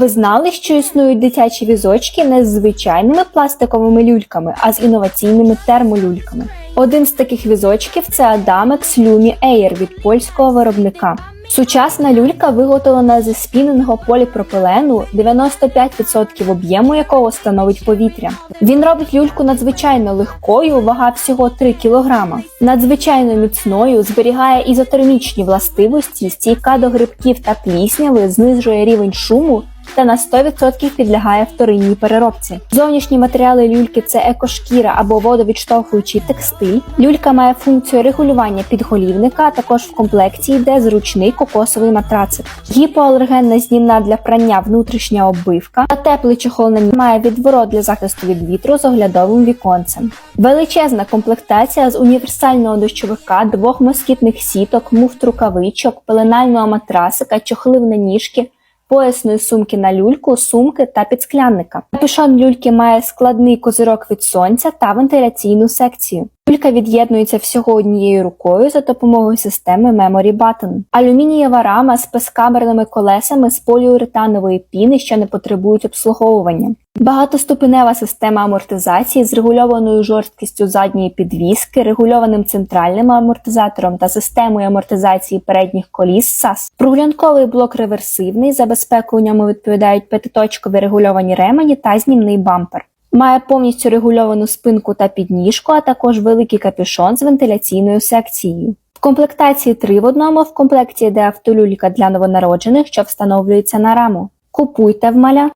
Ви знали, що існують дитячі візочки не з звичайними пластиковими люльками, а з інноваційними термолюльками. Один з таких візочків це Adamex Lumi Air від польського виробника. Сучасна люлька виготовлена зі спіненого поліпропилену, 95% об'єму якого становить повітря. Він робить люльку надзвичайно легкою, вага всього 3 кг. Надзвичайно міцною, зберігає ізотермічні властивості, стійка до грибків та плісняви, знижує рівень шуму та на 100% підлягає вторинній переробці. Зовнішні матеріали люльки це екошкіра або водовідштовхуючий текстиль. Люлька має функцію регулювання підголівника, а також в комплекті йде зручний кокосовий матрацик. Гіпоалергенна знімна для прання внутрішня оббивка, а теплий чохол на ній має відворот для захисту від вітру з оглядовим віконцем. Величезна комплектація з універсального дощовика, двох москітних сіток, муфт рукавичок, пеленального матрасика, чохлив на ніжки, поясної сумки на люльку, сумки та підсклянника. Капюшон люльки має складний козирок від сонця та вентиляційну секцію. Люлька від'єднується всього однією рукою за допомогою системи Memory Button. Алюмінієва рама з пескамерними колесами з поліуретанової піни, що не потребують обслуговування. Багатоступенева система амортизації з регульованою жорсткістю задньої підвіски, регульованим центральним амортизатором та системою амортизації передніх коліс SAS. Прогулянковий блок реверсивний, за безпеку у ньому відповідають п'ятиточкові регульовані ремені та знімний бампер. Має повністю регульовану спинку та підніжку, а також великий капюшон з вентиляційною секцією. В комплектації 3 в одному в комплекті йде автолюлька для новонароджених, що встановлюється на раму. Купуйте в маля.